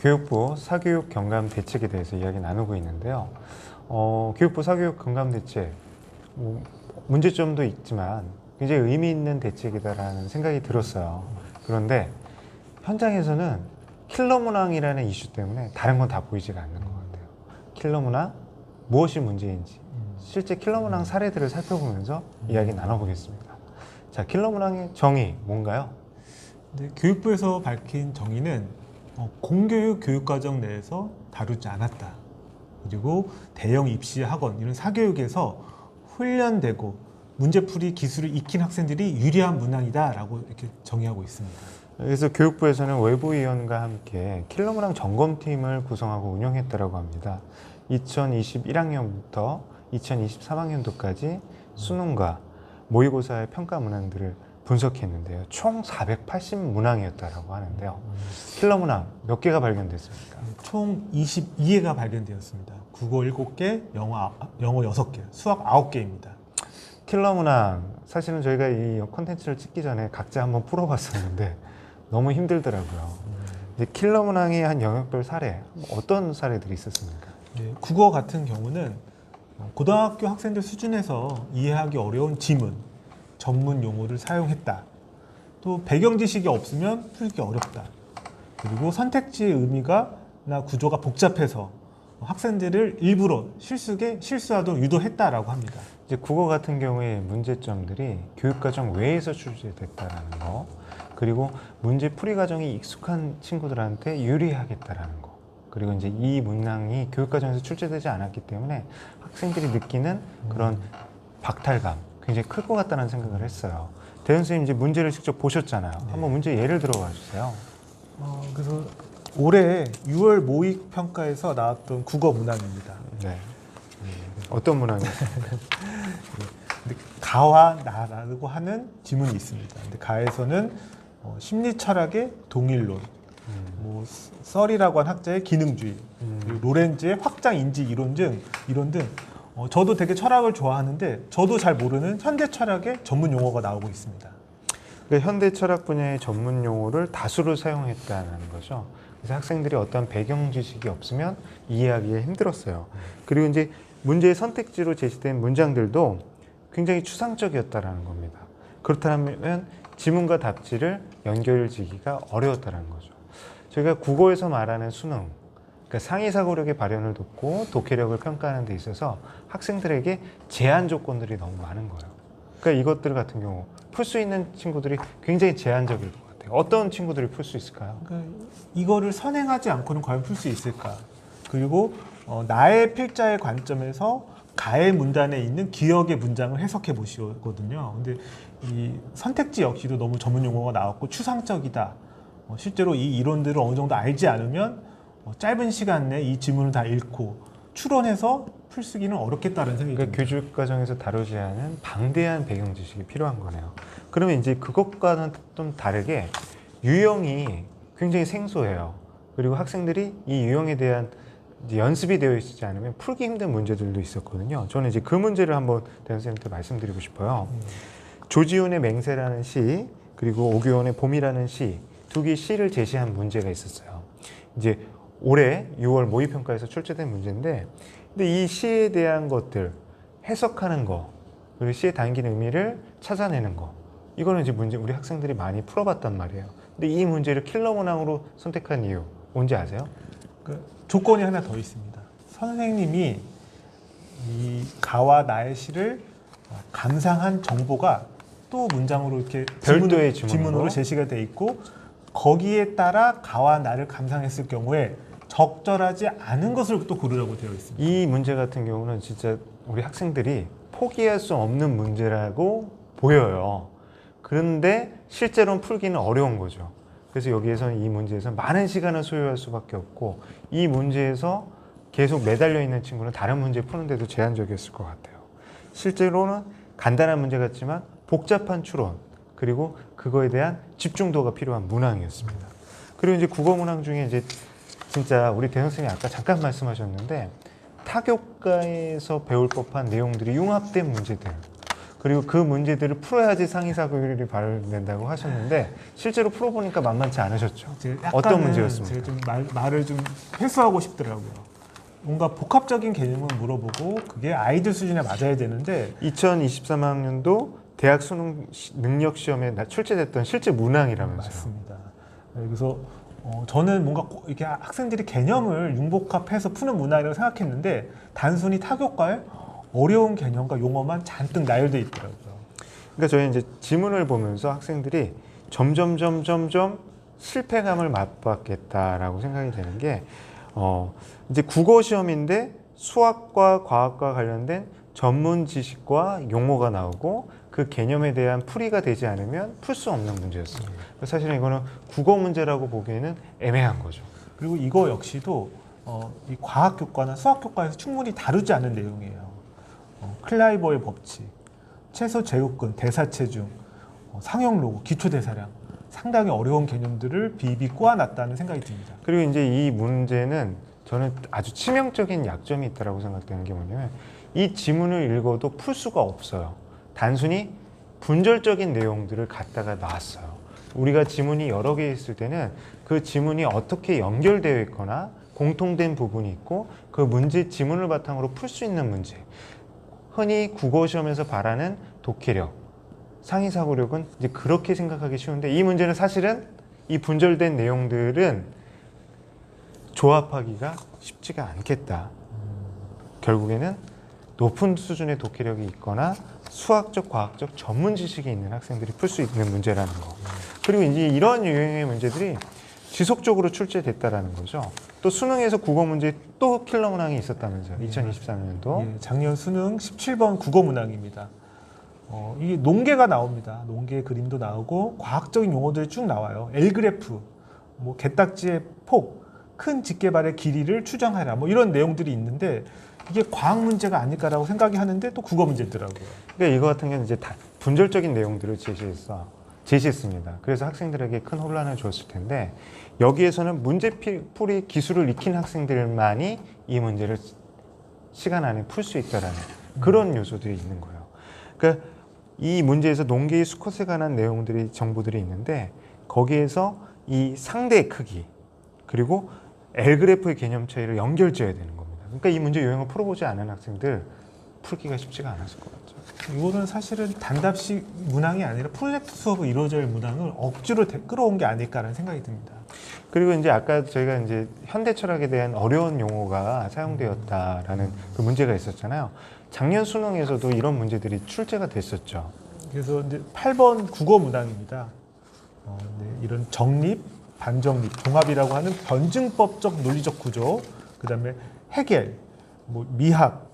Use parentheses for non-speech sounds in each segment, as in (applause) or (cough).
교육부 사교육 경감 대책에 대해서 이야기 나누고 있는데요. 어, 교육부 사교육 경감 대책 뭐, 문제점도 있지만 굉장히 의미 있는 대책이다라는 생각이 들었어요. 그런데 현장에서는 킬러 문항이라는 이슈 때문에 다른 건 다 보이지가 않는 것 같아요. 킬러 문항 무엇이 문제인지 실제 킬러 문항 사례들을 살펴보면서 이야기 나눠보겠습니다. 자, 킬러 문항의 정의 뭔가요? 네, 교육부에서 밝힌 정의는 어, 공교육 교육과정 내에서 다루지 않았다. 그리고 대형 입시 학원 이런 사교육에서 훈련되고 문제풀이 기술을 익힌 학생들이 유리한 문항이다라고 이렇게 정의하고 있습니다. 그래서 교육부에서는 외부위원과 함께 킬러 문항 점검팀을 구성하고 운영했다고 합니다. 2021학년부터 2023학년도까지 수능과 모의고사의 평가 문항들을 분석했는데요. 총 480문항이었다라고 하는데요. 킬러 문항 몇 개가 발견됐습니까? 총 22개가 발견되었습니다. 국어 7개, 영어, 아- 영어 6개, 수학 9개입니다. 킬러 문항 사실은 저희가 이 컨텐츠를 찍기 전에 각자 한번 풀어봤었는데 너무 힘들더라고요. 이제 킬러 문항의 한 영역별 사례 어떤 사례들이 있었습니까? 네, 국어 같은 경우는 어, 고등학교 학생들 수준에서 이해하기 어려운 지문, 전문 용어를 사용했다. 또 배경 지식이 없으면 풀기 어렵다. 그리고 선택지의 의미가 나 구조가 복잡해서 학생들을 일부러 실수에 실수하도록 유도했다라고 합니다. 이제 국어 같은 경우에 문제점들이 교육과정 외에서 출제됐다라는 거, 그리고 문제 풀이 과정이 익숙한 친구들한테 유리하겠다라는 거, 그리고 이제 이 문항이 교육과정에서 출제되지 않았기 때문에 학생들이 느끼는 그런 박탈감 굉장히 클 것 같다는 생각을 했어요. 대현 선생님 이제 문제를 직접 보셨잖아요. 한번 문제 예를 들어봐 주세요. 어, 그래서 올해 6월 모의 평가에서 나왔던 국어 문항입니다. 네. 어떤? (laughs) 근데 가와 나라고 하는 지문이 있습니다. 근데 가에서는 어, 심리 철학의 동일론, 뭐 스- 썰이라고 한 학자의 기능주의, 그리고 로렌즈의 확장 인지 이론 등 이론 등 어, 저도 되게 철학을 좋아하는데 저도 잘 모르는 현대 철학의 전문 용어가 나오고 있습니다. 그러니까 현대 철학 분야의 전문 용어를 다수를 사용했다는 거죠. 그래서 학생들이 어떤 배경 지식이 없으면 이해하기가 힘들었어요. 그리고 이제 문제의 선택지로 제시된 문장들도 굉장히 추상적이었다라는 겁니다. 그렇다면 지문과 답지를 연결지기가 어려웠다는 거죠. 저희가 국어에서 말하는 수능, 그러니까 상위 사고력의 발현을 돕고 독해력을 평가하는 데 있어서 학생들에게 제한 조건들이 너무 많은 거예요. 그러니까 이것들 같은 경우 풀 수 있는 친구들이 굉장히 제한적일 것 같아요. 어떤 친구들이 풀 수 있을까요? 그러니까 이거를 선행하지 않고는 과연 풀 수 있을까? 그리고 어, 나의 필자의 관점에서 가의 문단에 있는 기억의 문장을 해석해 보시거든요. 근데 이 선택지 역시도 너무 전문 용어가 나왔고 추상적이다. 어, 실제로 이 이론들을 어느 정도 알지 않으면 어, 짧은 시간 내에 이 지문을 다 읽고 추론해서 풀쓰기는 어렵겠다는 생각이 그러니까 듭니다. 교육 과정에서 다루지 않은 방대한 배경 지식이 필요한 거네요. 그러면 이제 그것과는 좀 다르게 유형이 굉장히 생소해요. 그리고 학생들이 이 유형에 대한 연습이 되어 있지 않으면 풀기 힘든 문제들도 있었거든요. 저는 이제 그 문제를 한번 대현 선생님한테 말씀드리고 싶어요. 조지훈의 맹세라는 시 그리고 오규원의 봄이라는 시 두 개의 시를 제시한 문제가 있었어요. 이제 올해 6월 모의평가에서 출제된 문제인데 근데 이 시에 대한 것들 해석하는 거 그리고 시에 담긴 의미를 찾아내는 거 이거는 이제 문제 우리 학생들이 많이 풀어봤단 말이에요. 근데 이 문제를 킬러 문항으로 선택한 이유 뭔지 아세요? 그 조건이 하나 더 있습니다. 선생님이 이 가와 나의 시를 어, 감상한 정보가 또 문장으로 이렇게 별도의 지문으로, 지문으로? 제시가 돼 있고 거기에 따라 가와 나를 감상했을 경우에 적절하지 않은 것을 또 고르라고 되어 있습니다. 이 문제 같은 경우는 진짜 우리 학생들이 포기할 수 없는 문제라고 보여요. 그런데 실제로는 풀기는 어려운 거죠. 그래서 여기에서는 이 문제에서 많은 시간을 소요할 수밖에 없고 이 문제에서 계속 매달려 있는 친구는 다른 문제 푸는데도 제한적이었을 것 같아요. 실제로는 간단한 문제 같지만 복잡한 추론 그리고 그거에 대한 집중도가 필요한 문항이었습니다. 그리고 이제 국어 문항 중에 이제 진짜 우리 대현 선생님이 아까 잠깐 말씀하셨는데 타교과에서 배울 법한 내용들이 융합된 문제들 그리고 그 문제들을 풀어야지 상위사고율이 발현된다고 하셨는데 실제로 풀어보니까 만만치 않으셨죠. 어떤 문제였습니까? 제가 좀 말, 말을 좀 회수하고 싶더라고요. 뭔가 복합적인 개념을 물어보고 그게 아이들 수준에 맞아야 되는데 2023학년도 대학 수능 시- 능력 시험에 나- 출제됐던 실제 문항이라면서요. 맞습니다. 네, 그래서 어, 저는 뭔가 고- 이렇게 학생들이 개념을 융복합해서 푸는 문화라고 생각했는데 단순히 타교과에 어려운 개념과 용어만 잔뜩 나열돼 있더라고요. 그러니까 저희 이제 지문을 보면서 학생들이 점점 점점점 실패감을 맛봤겠다라고 생각이 되는 게 어, 이제 국어 시험인데 수학과 과학과 관련된 전문 지식과 용어가 나오고 그 개념에 대한 풀이가 되지 않으면 풀 수 없는 문제였어요. 사실은 이거는 국어 문제라고 보기에는 애매한 거죠. 그리고 이거 역시도 어, 이 과학 교과나 수학 교과에서 충분히 다루지 않은 내용이에요. 어, 클라이버의 법칙, 최소 제곱근, 대사체중, 어, 상형 로고, 기초 대사량 상당히 어려운 개념들을 비비 꼬아놨다는 생각이 듭니다. 그리고 이제 이 문제는 저는 아주 치명적인 약점이 있다라고 생각되는 게 뭐냐면 이 지문을 읽어도 풀 수가 없어요. 단순히 분절적인 내용들을 갖다가 놨어요. 우리가 지문이 여러 개 있을 때는 그 지문이 어떻게 연결되어 있거나 공통된 부분이 있고 그 문제 지문을 바탕으로 풀 수 있는 문제. 흔히 국어 시험에서 말하는 독해력, 상위 사고력은 이제 그렇게 생각하기 쉬운데 이 문제는 사실은 이 분절된 내용들은 조합하기가 쉽지가 않겠다. 결국에는 높은 수준의 독해력이 있거나 수학적, 과학적 전문 지식이 있는 학생들이 풀 수 있는 문제라는 거. 그리고 이제 이런 유형의 문제들이 지속적으로 출제됐다라는 거죠. 또 수능에서 국어 문제 또 킬러 문항이 있었다면서요. 2023년도. 예, 작년 수능 17번 국어 문항입니다. 어, 이게 농계가 나옵니다. 농계 그림도 나오고 과학적인 용어들이 쭉 나와요. L 그래프, 뭐 개딱지의 폭, 큰 직계발의 길이를 추정하라. 뭐 이런 내용들이 있는데 이게 과학 문제가 아닐까라고 생각이 하는데 또 국어 문제더라고요. 그러니까 이거 같은 경우는 이제 다 분절적인 내용들을 제시했어. 제시했습니다. 그래서 학생들에게 큰 혼란을 줬을 텐데 여기에서는 문제 피- 풀이 기술을 익힌 학생들만이 이 문제를 시간 안에 풀 수 있다라는 그런 요소들이 있는 거예요. 그러니까 이 문제에서 농계의 수컷에 관한 내용들이 정보들이 있는데 거기에서 이 상대의 크기 그리고 L 그래프의 개념 차이를 연결지어야 되는 겁니다. 그러니까 이 문제 요령을 풀어보지 않은 학생들 풀기가 쉽지가 않았을 것 같죠. 이거는 사실은 단답식 문항이 아니라 프로젝트 수업으로 이루어질 문항을 억지로 대- 끌어온 게 아닐까라는 생각이 듭니다. 그리고 이제 아까 저희가 이제 현대 철학에 대한 어려운 용어가 사용되었다라는 그 문제가 있었잖아요. 작년 수능에서도 이런 문제들이 출제가 됐었죠. 그래서 이제 8번 국어 문항입니다. 어, 네, 이런 정립, 반정립, 종합이라고 하는 변증법적 논리적 구조, 그 다음에 해결, 뭐 미학,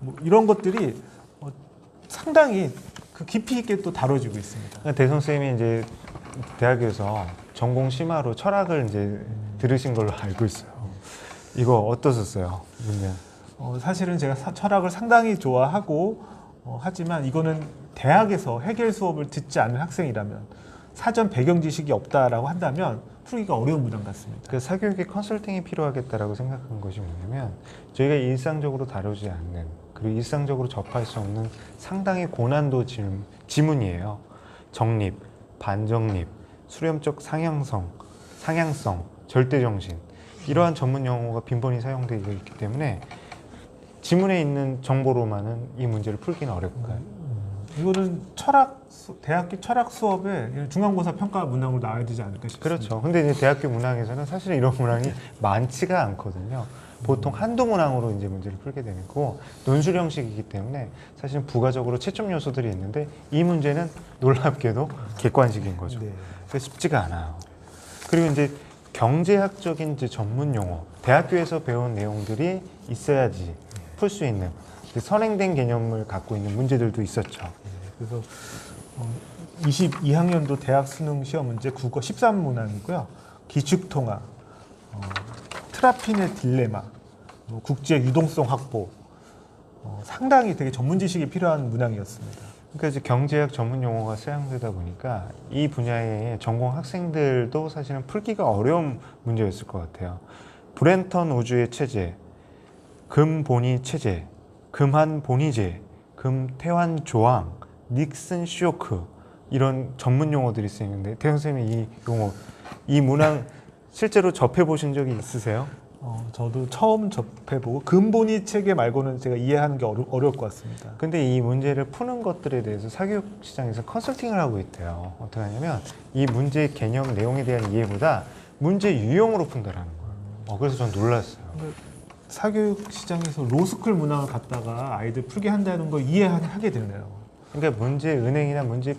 뭐 이런 것들이 어, 상당히 그 깊이 있게 또 다뤄지고 있습니다. 그러니까 대성 쌤이 이제 대학에서 전공 심화로 철학을 이제 들으신 걸로 알고 있어요. 이거 어떠셨어요? 어, 사실은 제가 사- 철학을 상당히 좋아하고 어, 하지만 이거는 대학에서 해결 수업을 듣지 않은 학생이라면 사전 배경 지식이 없다라고 한다면 풀기가 어려운 문항 같습니다. 그 사교육의 컨설팅이 필요하겠다라고 생각한 것이 뭐냐면 저희가 일상적으로 다루지 않는 그리고 일상적으로 접할 수 없는 상당히 고난도 질문, 지문이에요. 정립, 반정립, 수렴적 상향성, 상향성, 절대정신 이러한 전문 용어가 빈번히 사용되고 있기 때문에 지문에 있는 정보로만은 이 문제를 풀기는 어렵고요. 이거는 철학 수- 대학교 철학 수업에 중간고사 평가 문항으로 나와야 되지 않을까 싶습니다. 그렇죠. 근데 이제 대학교 문항에서는 사실 이런 문항이 많지가 않거든요. 보통 한두 문항으로 이제 문제를 풀게 되는 거고 논술 형식이기 때문에 사실 부가적으로 채점 요소들이 있는데 이 문제는 놀랍게도 객관식인 거죠. 네. 그래서 쉽지가 않아요. 그리고 이제 경제학적인 이제 전문 용어, 대학교에서 배운 내용들이 있어야지 풀 수 있는 선행된 개념을 갖고 있는 문제들도 있었죠. 그래서 어, 22학년도 대학 수능 시험 문제 국어 13문항이고요. 기축통화, 어, 트라핀의 딜레마, 뭐 국제 유동성 확보, 어, 상당히 되게 전문 지식이 필요한 문항이었습니다. 그러니까 이제 경제학 전문 용어가 사용되다 보니까 이 분야의 전공 학생들도 사실은 풀기가 어려운 문제였을 것 같아요. 브렌턴 우주의 체제, 금 본위 체제, 금한 본위제, 금 태환 조항, 닉슨 쇼크 이런 전문 용어들이 쓰이는데 대현 선생님이 이 용어 이 문항 실제로 접해 보신 적이 있으세요? 어, 저도 처음 접해보고 근본이 체계 말고는 제가 이해하는 게 어려, 어려울 것 같습니다. 근데 이 문제를 푸는 것들에 대해서 사교육 시장에서 컨설팅을 하고 있대요. 어떻게 하냐면 이 문제 개념 내용에 대한 이해보다 문제 유형으로 푼다라는 거예요. 어, 그래서 전 놀랐어요. 사교육 시장에서 로스쿨 문항을 갖다가 아이들 풀게 한다는 걸 이해하게 되네요. 그러니까 문제 은행이나 문제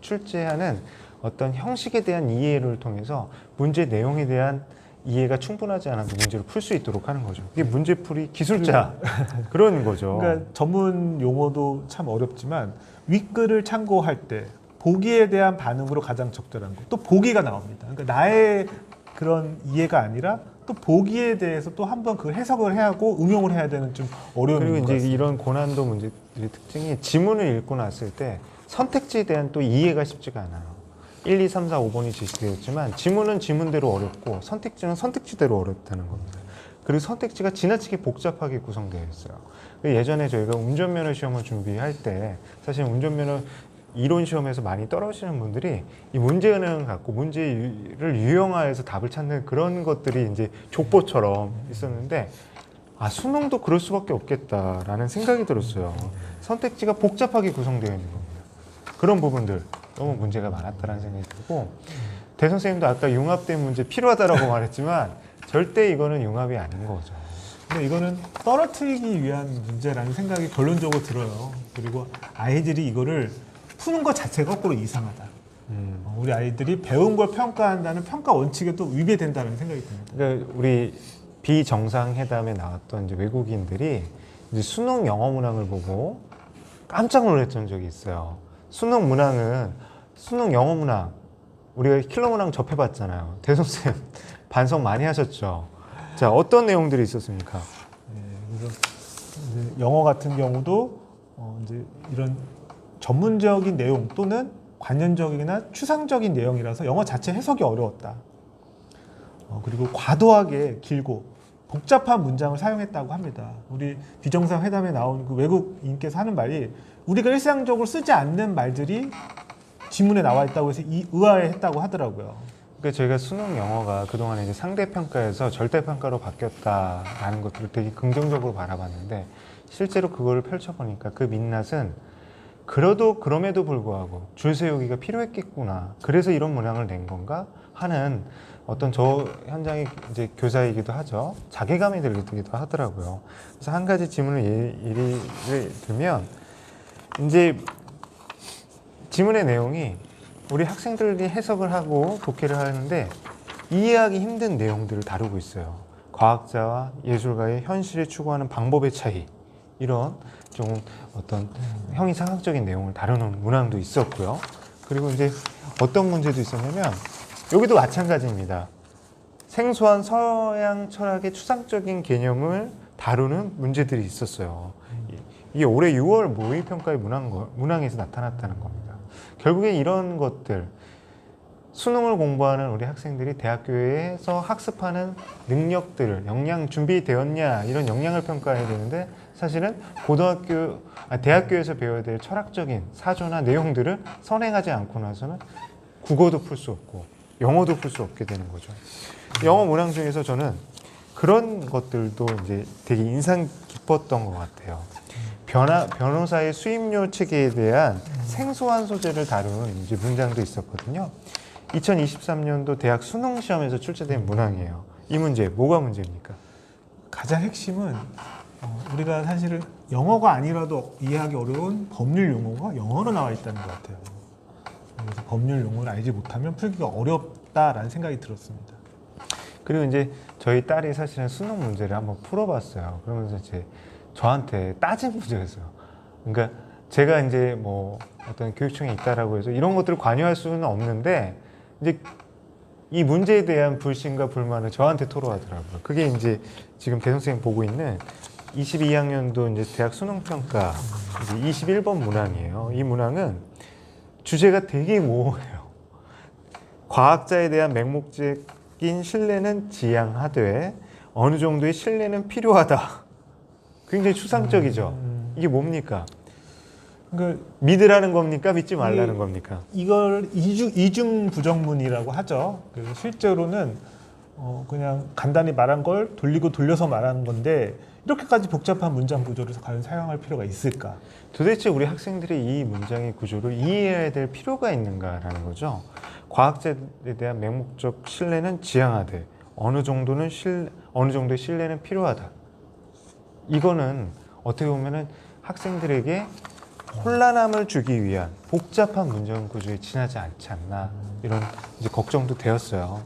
출제하는 어떤 형식에 대한 이해를 통해서 문제 내용에 대한 이해가 충분하지 않아도 문제를 풀 수 있도록 하는 거죠. 이게 문제풀이 기술자 그런 거죠. 그러니까 전문 용어도 참 어렵지만 윗글을 참고할 때 보기에 대한 반응으로 가장 적절한 것. 또 보기가 나옵니다. 그러니까 나의 그런 이해가 아니라 또 보기에 대해서 또 한번 그 해석을 해야 하고 응용을 해야 되는 좀 어려움이 그리고 이제 같습니다. 이런 고난도 문제들의 특징이 지문을 읽고 났을 때 선택지에 대한 또 이해가 쉽지가 않아요. 1, 2, 3, 4, 5번이 제시되었지만 지문은 지문대로 어렵고 선택지는 선택지대로 어렵다는 겁니다. 그리고 선택지가 지나치게 복잡하게 구성되어 있어요. 그 예전에 저희가 운전면허 시험을 준비할 때 사실 운전면허 이론 시험에서 많이 떨어지는 분들이 이 문제 은행을 갖고 문제를 유형화해서 답을 찾는 그런 것들이 이제 족보처럼 있었는데 아 수능도 그럴 수밖에 없겠다라는 생각이 들었어요. 선택지가 복잡하게 구성되어 있는 겁니다. 그런 부분들 너무 문제가 많았다라는 생각이 들고 대 선 생님도 아까 융합된 문제 필요하다라고 (laughs) 말했지만 절대 이거는 융합이 아닌 거죠. 근데 이거는 떨어뜨리기 위한 문제라는 생각이 결론적으로 들어요. 그리고 아이들이 이거를 푸는 것 자체가 거꾸로 이상하다. 음. 어, 우리 아이들이 배운 걸 평가한다는 평가 원칙에 또 위배된다는 생각이 듭니다. 그러니까 우리 비정상회담에 나왔던 이제 외국인들이 이제 수능 영어 문항을 보고 깜짝 놀랐던 적이 있어요. 수능 문항은 수능 영어 문항 우리가 킬러 문항 접해봤잖아요. 대선생 (laughs) 반성 많이 하셨죠. 자 어떤 내용들이 있었습니까? 예, 그래서 영어 같은 경우도 어, 이제 이런 전문적인 내용 또는 관련적이나 추상적인 내용이라서 영어 자체 해석이 어려웠다. 어, 그리고 과도하게 길고 복잡한 문장을 사용했다고 합니다. 우리 비정상 회담에 나온 그 외국인께서 하는 말이 우리가 일상적으로 쓰지 않는 말들이 지문에 나와 있다고 해서 이 의아해했다고 하더라고요. 그러니까 저희가 수능 영어가 그동안 이제 상대 평가에서 절대 평가로 바뀌었다라는 것들을 되게 긍정적으로 바라봤는데 실제로 그거를 펼쳐보니까 그 민낯은 그래도 그럼에도 불구하고 줄 세우기가 필요했겠구나. 그래서 이런 문항을 낸 건가 하는 어떤 저 현장의 이제 교사이기도 하죠. 자괴감이 들기도 하더라고요. 그래서 한 가지 질문을 예- 예를 들면 이제 지문의 내용이 우리 학생들이 해석을 하고 독해를 하는데 이해하기 힘든 내용들을 다루고 있어요. 과학자와 예술가의 현실을 추구하는 방법의 차이 이런 좀 어떤 형이상학적인 내용을 다루는 문항도 있었고요. 그리고 이제 어떤 문제도 있었냐면 여기도 마찬가지입니다. 생소한 서양 철학의 추상적인 개념을 다루는 문제들이 있었어요. 이게 올해 6월 모의평가의 문항, 문항에서 나타났다는 겁니다. 결국에 이런 것들, 수능을 공부하는 우리 학생들이 대학교에서 학습하는 능력들을 역량 준비되었냐 이런 역량을 평가해야 되는데 사실은 고등학교 아, 대학교에서 배워야 될 철학적인 사조나 내용들을 선행하지 않고 나서는 국어도 풀 수 없고 영어도 풀 수 없게 되는 거죠. 영어 문항 중에서 저는 그런 것들도 이제 되게 인상 깊었던 것 같아요. 변화, 변호사의 수임료 체계에 대한 생소한 소재를 다룬 이제 문장도 있었거든요. 2023년도 대학 수능 시험에서 출제된 문항이에요. 이 문제 뭐가 문제입니까? 가장 핵심은 어, 우리가 사실은 영어가 아니라도 이해하기 어려운 법률 용어가 영어로 나와 있다는 것 같아요. 그래서 법률 용어를 알지 못하면 풀기가 어렵다라는 생각이 들었습니다. 그리고 이제 저희 딸이 사실은 수능 문제를 한번 풀어봤어요. 그러면서 이제 저한테 따진 문제였어요. 그러니까 제가 이제 뭐 어떤 교육청에 있다라고 해서 이런 것들을 관여할 수는 없는데 이제 이 문제에 대한 불신과 불만을 저한테 토로하더라고요. 그게 이제 지금 대선생님 보고 있는 22학년도 이제 대학 수능 평가 이제 21번 문항이에요. 이 문항은 주제가 되게 모호해요. 과학자에 대한 맹목적인 신뢰는 지양하되 어느 정도의 신뢰는 필요하다. 굉장히 추상적이죠. 음, 이게 뭡니까? 그러니까 믿으라는 겁니까? 믿지 말라는 이- 겁니까? 이걸 이중, 이중 부정문이라고 하죠. 그래서 실제로는 어, 그냥 간단히 말한 걸 돌리고 돌려서 말하는 건데 이렇게까지 복잡한 문장 구조를 과연 사용할 필요가 있을까? 도대체 우리 학생들이 이 문장의 구조를 이해해야 될 필요가 있는가라는 거죠. 과학자에 대한 맹목적 신뢰는 지향하되 어느 정도는 실 어느 정도의 신뢰는 필요하다. 이거는 어떻게 보면은 학생들에게 혼란함을 주기 위한 복잡한 문장 구조에 지나지 않지 않나 이런 이제 걱정도 되었어요.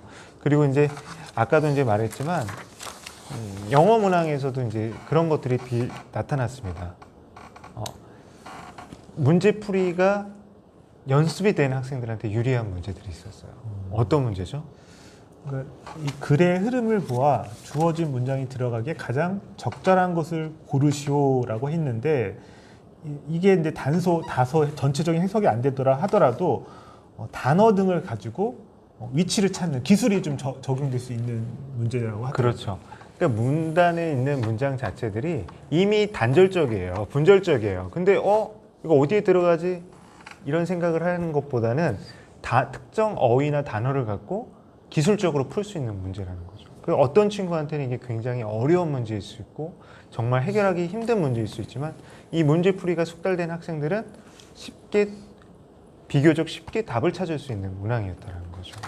그리고 이제 아까도 이제 말했지만 음, 영어 문항에서도 이제 그런 것들이 비, 나타났습니다. 어, 문제풀이가 연습이 되는 학생들한테 유리한 문제들이 있었어요. 어떤 문제죠? 그러니까 이 글의 흐름을 보아 주어진 문장이 들어가기에 가장 적절한 것을 고르시오라고 했는데 이- 이게 이제 단소, 다소 전체적인 해석이 안 되더라 하더라도 어, 단어 등을 가지고 어, 위치를 찾는 기술이 좀 저- 적용될 수 있는 문제라고 하더라고요. 그렇죠. 그러니까 문단에 있는 문장 자체들이 이미 단절적이에요. 분절적이에요. 근데 어 이거 어디에 들어가지 이런 생각을 하는 것보다는 다 특정 어휘나 단어를 갖고 기술적으로 풀 수 있는 문제라는 거죠. 그 어떤 친구한테는 이게 굉장히 어려운 문제일 수 있고 정말 해결하기 힘든 문제일 수 있지만 이 문제풀이가 숙달된 학생들은 쉽게 비교적 쉽게 답을 찾을 수 있는 문항이었다는 거죠.